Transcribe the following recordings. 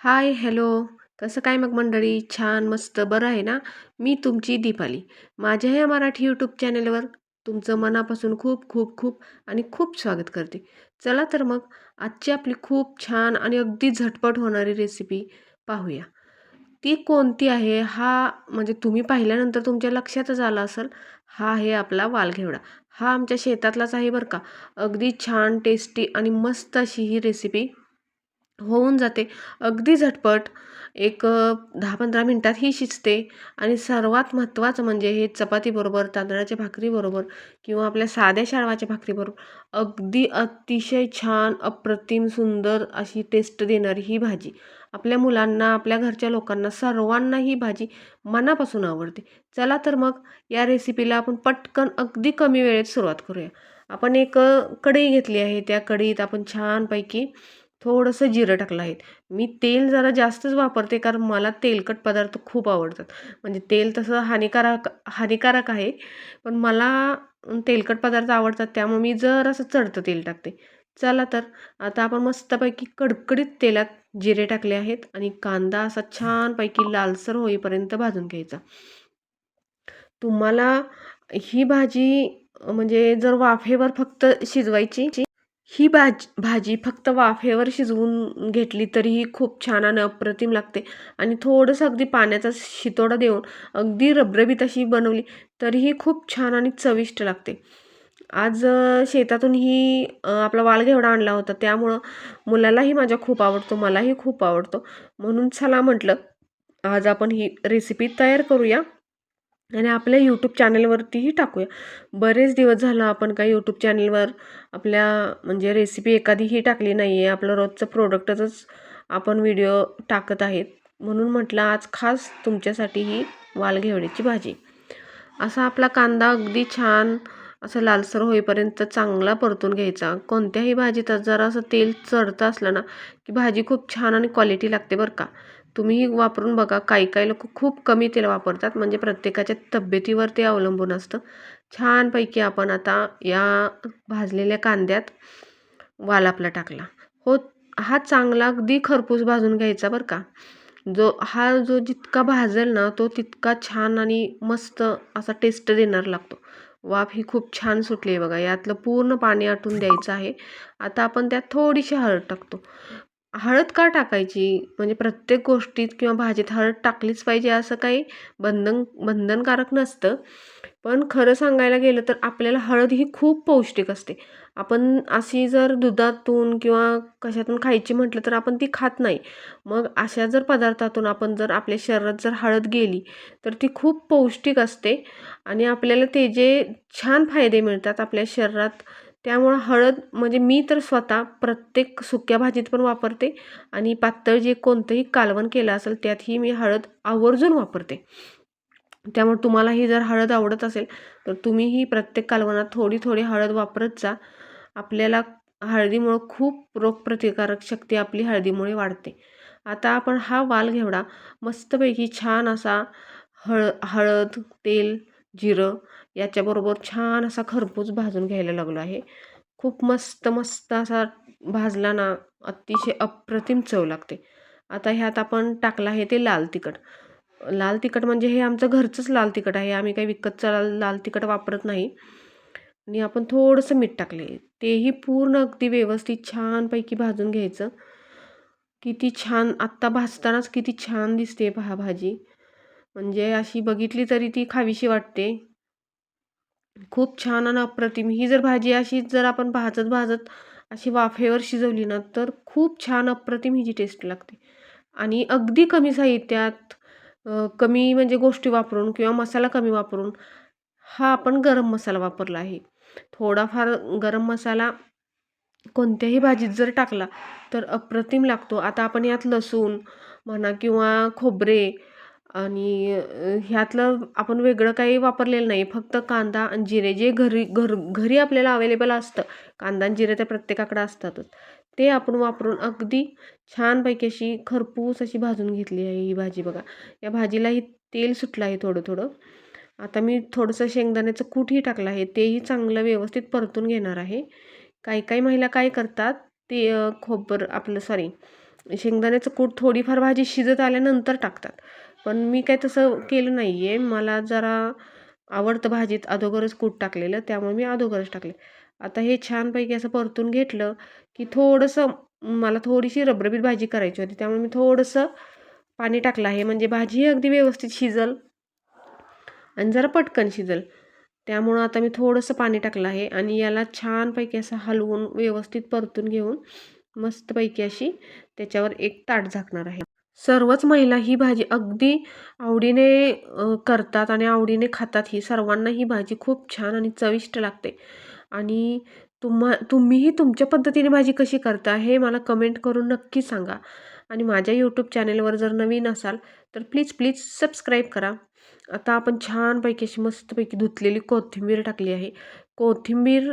हाय, hello. कसं काय मग मंडळी? छान, मस्त, बरं आहे ना? मी तुमची दीपाली. माझ्या या मराठी यूट्यूब चॅनलवर तुमचं मनापासून खूप खूप खूप आणि खूप स्वागत करते. चला तर मग आजची आपली खूप छान आणि अगदी झटपट होणारी रेसिपी पाहूया. ती कोणती आहे हा म्हणजे तुम्ही पाहिल्यानंतर तुमच्या लक्षातच आला असेल. हा आहे आपला वालघेवडा. हा आमच्या शेतातलाच आहे बरं का. अगदी छान, टेस्टी आणि मस्त अशी ही रेसिपी होऊन जाते. अगदी झटपट एक दहा पंधरा मिनटात ही शिजते आणि सर्वात महत्त्वाचं म्हणजे हे चपातीबरोबर, तांदळाच्या भाकरीबरोबर किंवा आपल्या साध्या शाळवाच्या भाकरीबरोबर अगदी अतिशय छान, अप्रतिम, सुंदर अशी टेस्ट देणारी ही भाजी. आपल्या मुलांना, आपल्या घरच्या लोकांना सर्वांना ही भाजी मनापासून आवडते. चला तर मग या रेसिपीला आपण पटकन अगदी कमी वेळेत सुरुवात करूया. आपण एक कढई घेतली आहे. त्या कढईत आपण छानपैकी थोडंसं जिरं टाकलं आहे. मी तेल जरा जास्तच वापरते कारण मला तेलकट पदार्थ खूप आवडतात. म्हणजे तेल तसं हानिकारक हानिकारक आहे. पण मला तेलकट पदार्थ आवडतात त्यामुळे मी जरासं चढतं तेल टाकते. चला तर आता आपण मस्तपैकी कडकडीत तेलात जिरे टाकले आहेत आणि कांदा असा छानपैकी लालसर होईपर्यंत भाजून घ्यायचा. तुम्हाला ही भाजी म्हणजे जर वाफेवर फक्त शिजवायची ही भाज भाजी फक्त वाफेवर शिजवून घेतली तरीही खूप छान आणि अप्रतिम लागते आणि थोडंसं अगदी पाण्याचा शितोडा देऊन अगदी रबरबीत अशी बनवली तरीही खूप छान आणि चविष्ट लागते. आज शेतातून ही आपला वालघेवडा आणला होता त्यामुळं मुलालाही माझ्या खूप आवडतो, मलाही खूप आवडतो. म्हणून चला म्हटलं आज आपण ही रेसिपी तयार करूया आणि आपल्या यूट्यूब चॅनलवरतीही टाकूया. बरेच दिवस झालं आपण काही यूट्यूब चॅनलवर आपल्या म्हणजे रेसिपी एखादीही टाकली नाही आहे. आपलं रोजचं प्रोडक्टचंच आपण व्हिडिओ टाकत आहेत. म्हणून म्हटलं आज खास तुमच्यासाठी ही वालघेवड्याची भाजी. असा आपला कांदा अगदी छान असं लालसर होईपर्यंत चांगला परतून घ्यायचा. कोणत्याही भाजीत जरासं तेल चढतं असलं ना, की भाजी खूप छान आणि क्वालिटी लागते बरं का. तुम्हीही वापरून बघा. काही काही लोक खूप कमी तेल वापरतात. म्हणजे प्रत्येकाच्या तब्येतीवर ते अवलंबून असतं. छानपैकी आपण आता या भाजलेल्या कांद्यात वाल आपला टाकला. हो, हा चांगला अगदी खरपूस भाजून घ्यायचा बरं का. जो हा जो जितका भाजेल ना, तो तितका छान आणि मस्त असा टेस्ट देणार लागतो. वाफ ही खूप छान सुटली आहे बघा. यातलं पूर्ण पाणी आटून द्यायचं आहे. आता आपण त्यात थोडीशी हळद टाकतो. हळद का टाकायची? म्हणजे प्रत्येक गोष्टीत किंवा भाजीत हळद टाकलीच पाहिजे असं काही बंधन बंधनकारक नसतं. पण खरं सांगायला गेलं तर आपल्याला हळद ही खूप पौष्टिक असते. आपण अशी जर दुधातून किंवा कशातून खायची म्हटलं तर आपण ती खात नाही. मग अशा जर पदार्थातून आपण जर आपल्या शरीरात जर हळद गेली तर ती खूप पौष्टिक असते आणि आपल्याला ते जे छान फायदे मिळतात आपल्या शरीरात. त्यामुळं हळद म्हणजे मी तर स्वतः प्रत्येक सुक्या भाजीत पण वापरते आणि पातळ जे कोणतंही कालवण केलं असेल त्यातही मी हळद आवर्जून वापरते. त्यामुळे तुम्हालाही जर हळद आवडत असेल तर तुम्हीही प्रत्येक कालवणात थोडी थोडी हळद वापरत जा. आपल्याला हळदीमुळं खूप रोगप्रतिकारक शक्ती आपली हळदीमुळे वाढते. आता आपण हा वाल घेवडा मस्तपैकी छान असा हळ हळद, तेल, जिरं याच्याबरोबर छान असा खरपूस भाजून घ्यायला लागलो आहे. खूप मस्त मस्त असा भाजला ना, अतिशय अप्रतिम चव लागते. आता ह्यात आपण टाकलं आहे ते लाल तिखट. लाल तिखट म्हणजे हे आमचं घरचंच लाल तिखट आहे. आम्ही काही विकतचं लाल लाल तिखट वापरत नाही. आणि आपण थोडंसं मीठ टाकले. तेही पूर्ण अगदी व्यवस्थित छानपैकी भाजून घ्यायचं. किती छान आत्ता भाजतानाच किती छान दिसते पहा भाजी. म्हणजे अशी बघितली तरी ती खावीशी वाटते. खूप छान आणि अप्रतिम. ही जर भाजी अशी जर आपण भाजत भाजत अशी वाफेवर शिजवली ना, तर खूप छान अप्रतिम हिची टेस्ट लागते. आणि अगदी कमी साहित्यात कमी म्हणजे गोष्टी वापरून किंवा मसाला कमी वापरून हा आपण गरम मसाला वापरला आहे. थोडाफार गरम मसाला कोणत्याही भाजीत जर टाकला तर अप्रतिम लागतो. आता आपण यात लसूण म्हणा किंवा खोबरे आणि ह्यातलं आपण वेगळं काही वापरलेलं नाही. फक्त कांदा आणि जिरे जे घरी घर घरी आपल्याला अवेलेबल असतं. कांदा आणि जिरे तर प्रत्येकाकडे असतातच. ते आपण वापरून अगदी छानपैकी अशी खरपूस अशी भाजून घेतली आहे ही भाजी बघा. या भाजीलाही तेल सुटलं आहे थोडं थोडं. आता मी थोडंसं शेंगदाण्याचं कूटही टाकलं आहे. तेही चांगलं व्यवस्थित परतून घेणार आहे. काही काही महिला काय करतात ते खोबर आपलं सॉरी शेंगदाण्याचं कूट थोडीफार भाजी शिजत आल्यानंतर टाकतात पण मी काय तसं केलं नाही आहे मला जरा आवडतं भाजीत अगोदरच कूट टाकलेलं त्यामुळे मी अगोदरच टाकले. आता हे छानपैकी असं परतून घेतलं की थोडंसं मला थोडीशी रबरबीत भाजी करायची होती त्यामुळे मी थोडंसं पाणी टाकलं आहे. म्हणजे भाजी अगदी व्यवस्थित शिजल आणि जरा पटकन शिजल. त्यामुळं आता मी थोडंसं पाणी टाकलं आहे आणि याला छानपैकी असं हलवून व्यवस्थित परतून घेऊन मस्तपैकी अशी त्याच्यावर एक ताट झाकणार आहे. सर्वच महिला ही भाजी अगदी आवडीने करतात आणि आवडीने खातात. ही सर्वांना ही भाजी खूप छान आणि चविष्ट लागते. आणि तुम्हा तुम्हीही तुमच्या पद्धतीने भाजी कशी करता हे मला कमेंट करून नक्की सांगा. आणि माझ्या यूट्यूब चॅनेलवर जर नवीन असाल तर प्लीज प्लीज सबस्क्राईब करा. आता आपण छानपैकी अशी मस्तपैकी धुतलेली कोथिंबीर टाकली आहे. कोथिंबीर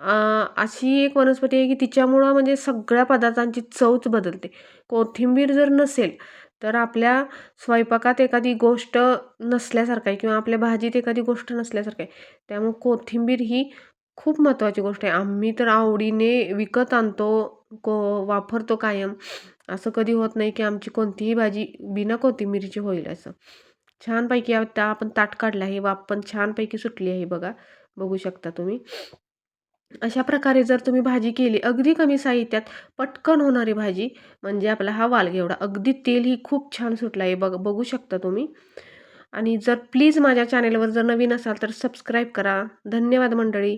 अशी एक वनस्पती आहे की तिच्यामुळं म्हणजे सगळ्या पदार्थांची चवच बदलते. कोथिंबीर जर नसेल तर आपल्या स्वयंपाकात एखादी गोष्ट नसल्यासारखं आहे किंवा आपल्या भाजीत एखादी गोष्ट नसल्यासारखं आहे. त्यामुळे कोथिंबीर ही खूप महत्त्वाची गोष्ट आहे. आम्ही तर आवडीने विकत आणतो को वापरतो कायम. असं कधी होत नाही की आमची कोणतीही भाजी बिना कोथिंबीरची होईल असं. छानपैकी आता आपण ताट काढलं आहे. वाफ पण छानपैकी सुटली आहे बघा. बघू शकता तुम्ही. अशा प्रकारे जर तुम्ही भाजी केली अगदी कमी साहित्यात पटकन होणारी भाजी म्हणजे आपला हा वालघेवडा अगदी तेल ही खूप छान सुटला आहे बघ बघू शकता तुम्ही. आणि जर प्लीज माझ्या चॅनेलवर जर नवीन असाल तर सबस्क्राईब करा. धन्यवाद मंडळी.